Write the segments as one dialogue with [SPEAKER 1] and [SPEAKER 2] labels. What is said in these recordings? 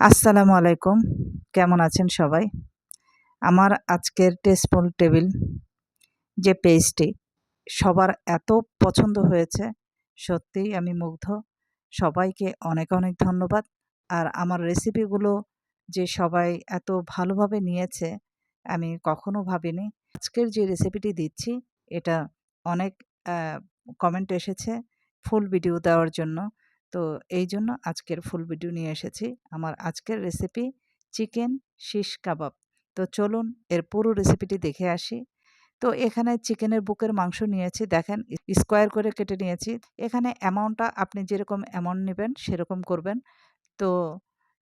[SPEAKER 1] আসসালামু আলাইকুম। কেমন আছেন সবাই? আমার আজকের টেস্টফুল টেবিল যে পেজটি সবার এত পছন্দ হয়েছে, সত্যিই আমি মুগ্ধ। সবাইকে অনেক অনেক ধন্যবাদ। আর আমার রেসিপিগুলো যে সবাই এত ভালোভাবে নিয়েছে, আমি কখনো ভাবিনি। আজকের যে রেসিপিটি দিচ্ছি, এটা অনেক কমেন্ট এসেছে ফুল ভিডিও দেওয়ার জন্য। তো এই জন্য আজকের ফুল ভিডিও নিয়ে এসেছি। আমার আজকের রেসিপি চিকেন শিশ কাবাব তো চলুন এর পুরো রেসিপিটি দেখে আসি। তো এখানে চিকেনের বুকের মাংস নিয়েছি। দেখেন স্কোয়ার করে কেটে নিয়েছি। এখানে অ্যামাউন্টটা আপনি যেরকম অ্যামাউন্ট নেবেন, সেরকম করবেন। তো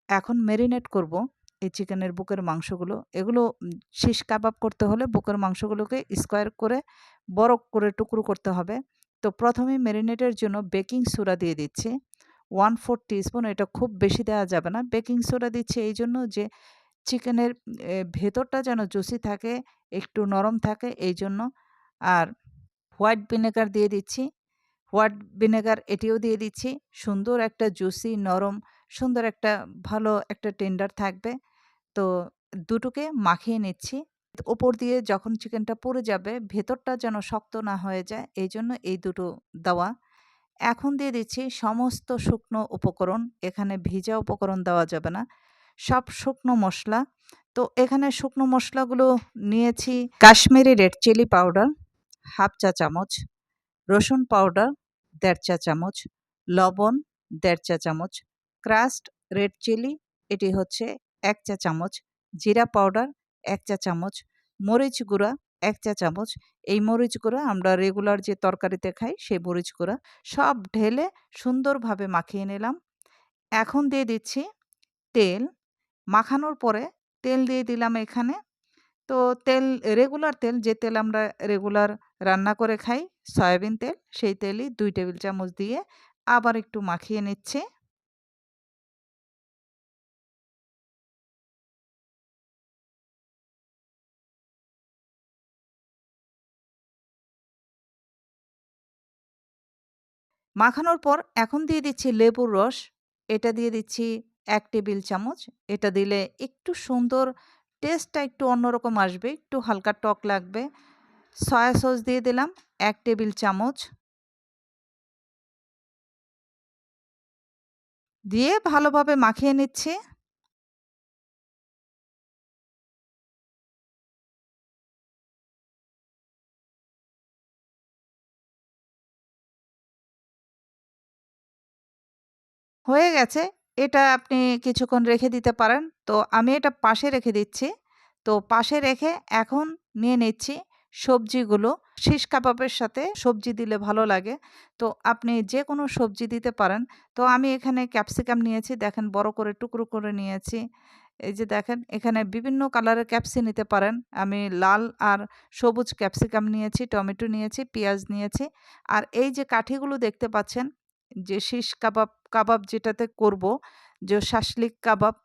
[SPEAKER 1] এখন ম্যারিনেট করব এই চিকেনের বুকের মাংসগুলো। এগুলো শিশ কাবাব করতে হলে বুকের মাংসগুলোকে স্কোয়ার করে বড় করে টুকরো করতে হবে। তো প্রথমে ম্যারিনেটের জন্য বেকিং সোডা দিয়ে দিচ্ছি। ওয়ান ফোর টিস্পুন, এটা খুব বেশি দেওয়া যাবে না। বেকিং সোডা দিচ্ছি এই জন্য যে চিকেনের ভেতরটা যেন জুসি থাকে, একটু নরম থাকে এই জন্য। আর হোয়াইট ভিনেগার দিয়ে দিচ্ছি। হোয়াইট ভিনেগার এটিও দিয়ে দিচ্ছি। সুন্দর একটা জুসি, নরম, সুন্দর একটা, ভালো একটা টেন্ডার থাকবে। তো দুটোকে মাখিয়ে নিচ্ছি। ওপর দিয়ে যখন চিকেনটা পড়ে যাবে, ভেতরটা যেন শক্ত না হয়ে যায়, এই জন্য এই দুটো দেওয়া। এখন দিয়ে দিচ্ছি সমস্ত শুকনো উপকরণ। এখানে ভিজা উপকরণ দেওয়া যাবে না। সব শুকনো মশলা। তো এখানে শুকনো মশলাগুলো নিয়েছি Kashmiri red chilli powder, half চা চামচ, রসুন পাউডার, দেড় চা চামচ, লবণ, দেড় চা চামচ, ক্রাস্ট রেড চিলি, এটি হচ্ছে এক চা চামচ, জিরা পাউডার, এক চা চামচ, মরিচ গুঁড়া এক চা চামচ এই মরিচ গুঁড়া, আমরা রেগুলার যে তরকারিতে খাই সেই মরিচ গুঁড়া, সব ঢেলে সুন্দরভাবে মাখিয়ে নিলাম। এখন দিয়ে দিচ্ছি তেল। মাখানোর পরে তেল দিয়ে দিলাম এখানে। তো তেল রেগুলার তেল, যে তেল আমরা রেগুলার রান্না করে খাই, সয়াবিন তেল, সেই তেলই দুই টেবিল চামচ দিয়ে আবার একটু মাখিয়ে নিচ্ছে। মাখানোর পর এখন দিয়ে দিচ্ছি লেবুর রস, এটা দিয়ে দিচ্ছি এক টেবিল চামচ, এটা দিলে একটু সুন্দর টেস্টটা একটু অন্যরকম আসবে, একটু হালকা টক লাগবে। সয়া সস দিয়ে দিলাম এক টেবিল চামচ। দিয়ে ভালোভাবে মাখিয়ে নিচ্ছি। হয়ে গেছে। এটা আপনি কিছুক্ষণ রেখে দিতে পারেন। তো আমি এটা পাশে রেখে দিচ্ছি। তো পাশে রেখে এখন নিয়ে নিচ্ছি সবজিগুলো। শিশ কাবাবের সাথে সবজি দিলে ভালো লাগে। তো আপনি যে কোনো সবজি দিতে পারেন। তো আমি এখানে ক্যাপসিকাম নিয়েছি। দেখেন বড় করে, টুকরো করে নিয়েছি। এই যে দেখেন, এখানে বিভিন্ন কালারের ক্যাপসি নিতে পারেন। আমি লাল আর সবুজ ক্যাপসিকাম নিয়েছি, টমেটো নিয়েছি, পেঁয়াজ নিয়েছি। আর এই যে কাঠিগুলো দেখতে পাচ্ছেন যে শিশ কাবাব কাবাব যেটাতে করব, যে শাসলিক কাবাব,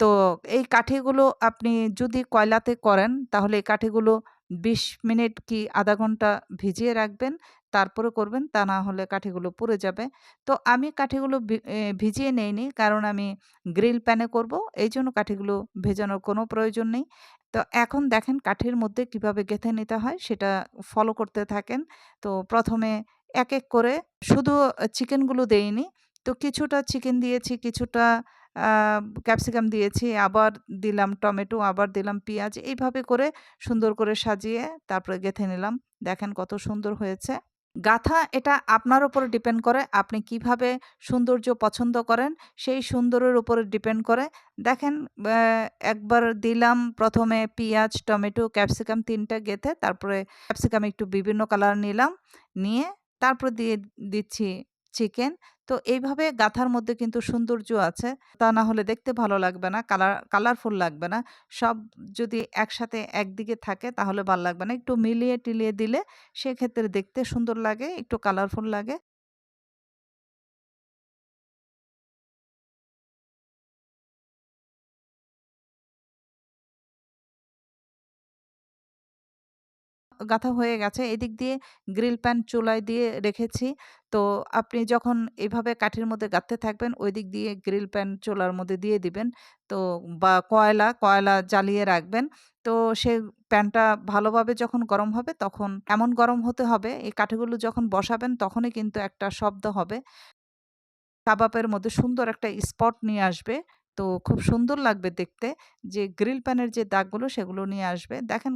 [SPEAKER 1] তো এই কাঠিগুলো আপনি যদি কয়লাতে করেন, তাহলে এই কাঠিগুলো বিশ মিনিট কি আধা ঘণ্টা ভিজিয়ে রাখবেন, তারপরে করবেন, তা না হলে কাঠিগুলো পুড়ে যাবে। তো আমি কাঠিগুলো ভিজিয়ে নেইনি, কারণ আমি গ্রিল প্যানে করব, এই জন্য কাঠিগুলো ভেজানোর কোনো প্রয়োজন নেই। তো এখন দেখেন কাঠির মধ্যে কীভাবে গেঁথে নিতে হয়, সেটা ফলো করতে থাকেন। তো প্রথমে এক এক করে। শুধু চিকেনগুলো দেইনি। তো কিছুটা চিকেন দিয়েছি, কিছুটা ক্যাপসিকাম দিয়েছি, আবার দিলাম টমেটো, আবার দিলাম পেঁয়াজ। এইভাবে করে সুন্দর করে সাজিয়ে তারপরে গেঁথে নিলাম। দেখেন কত সুন্দর হয়েছে। গাথা এটা আপনার উপরে ডিপেন্ড করে, আপনি কীভাবে সৌন্দর্য পছন্দ করেন, সেই সুন্দরের উপরে ডিপেন্ড করে। দেখেন একবার দিলাম প্রথমে পেঁয়াজ, টমেটো, ক্যাপসিকাম তিনটা গেঁথে, তারপরে ক্যাপসিকাম একটু বিভিন্ন কালার নিলাম। নিয়ে তারপর দিয়ে দিচ্ছি চিকেন তো এইভাবে গাথার মধ্যে কিন্তু সৌন্দর্য আছে। তা না হলে দেখতে ভালো লাগবে না, কালার কালারফুল লাগবে না। সব যদি একসাথে একদিকে থাকে তাহলে ভালো লাগবে না। একটু মিলিয়ে টিলিয়ে দিলে সেক্ষেত্রে দেখতে সুন্দর লাগে, একটু কালারফুল লাগে। গাঁথা হয়ে গেছে। এদিক দিয়ে গ্রিল প্যান চুলায় দিয়ে রেখেছি। তো আপনি যখন এভাবে কাঠির মধ্যে গাঁথতে থাকবেন ওই দিক দিয়ে গ্রিল প্যান চুলার মধ্যে দিয়ে দিবেন। তো বা কয়লা কয়লা জ্বালিয়ে রাখবেন। তো সে প্যানটা ভালোভাবে যখন গরম হবে, তখন এমন গরম হতে হবে, এই কাঠিগুলো যখন বসাবেন, তখনই কিন্তু একটা শব্দ হবে। কাবাবের মধ্যে সুন্দর একটা স্পট নিয়ে আসবে। তো খুব সুন্দর লাগবে দেখতে। যে গ্রিল প্যানের যে দাগগুলো সেগুলো নিয়ে আসবে। দেখেন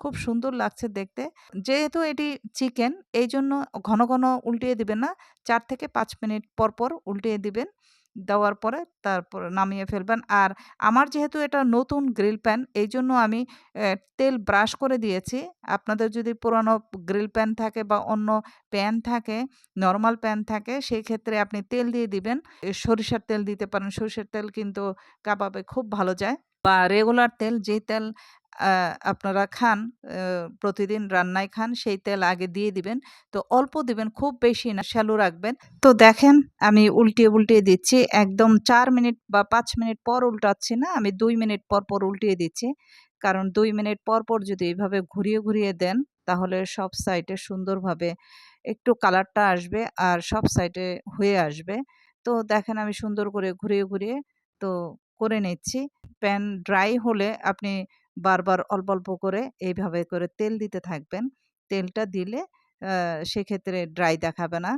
[SPEAKER 1] খুব সুন্দর লাগছে দেখতে। যেহেতু এটি চিকেন এই জন্য ঘন ঘন উল্টিয়ে দিবেন না। চার থেকে পাঁচ মিনিট পর পর উল্টিয়ে দিবেন। দেওয়ার পরে তারপর নামিয়ে ফেলবেন। আর আমার যেহেতু এটা নতুন গ্রিল প্যান এই জন্য আমি তেল ব্রাশ করে দিয়েছি। আপনাদের যদি পুরনো গ্রিল প্যান থাকে বা অন্য প্যান থাকে, নর্মাল প্যান থাকে সেই ক্ষেত্রে আপনি তেল দিয়ে দিবেন। সরিষার তেল দিতে পারেন। সরিষার তেল কিন্তু কাবাবে খুব ভালো যায়। বা রেগুলার তেল, যেই তেল আপনারা খান প্রতিদিন রান্নায় খান, সেই তেল আগে দিয়ে দিবেন। তো অল্প দিবেন, খুব বেশি না, শ্যালো রাখবেন। তো দেখেন, আমি উল্টিয়ে উল্টিয়ে দিচ্ছি, একদম চার মিনিট বা পাঁচ মিনিট পর উল্টাচ্ছি না, আমি দুই মিনিট পর পর উল্টিয়ে দিচ্ছি। কারণ দুই মিনিট পর পর যদি এইভাবে ঘুরিয়ে ঘুরিয়ে দেন, তাহলে সব সাইডে সুন্দরভাবে একটু কালারটা আসবে আর সব সাইডে হয়ে আসবে। তো দেখেন, আমি সুন্দর করে ঘুরিয়ে ঘুরিয়ে তো করে নিচ্ছি। প্যান ড্রাই হলে আপনি বারবার অল্প অল্প করে এইভাবে করে তেল দিতে থাকবেন। তেলটা দিলে সেক্ষেত্রে ড্রাই দেখাবে না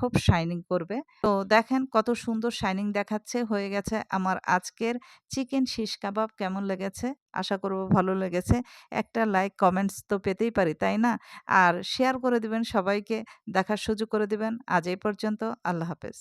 [SPEAKER 1] খুব শাইনিং করবে। তো দেখেন কত সুন্দর শাইনিং দেখাচ্ছে, হয়ে গেছে আমার আজকের চিকেন শিশ কাবাব কেমন লেগেছে? আশা করব ভালো লেগেছে। একটা লাইক কমেন্টস তো পেতেই পারি, তাই না? আর শেয়ার করে দিবেন সবাইকে, দেখার সুযোগ করে দিবেন। আজ এই পর্যন্ত, আল্লাহ হাফেজ।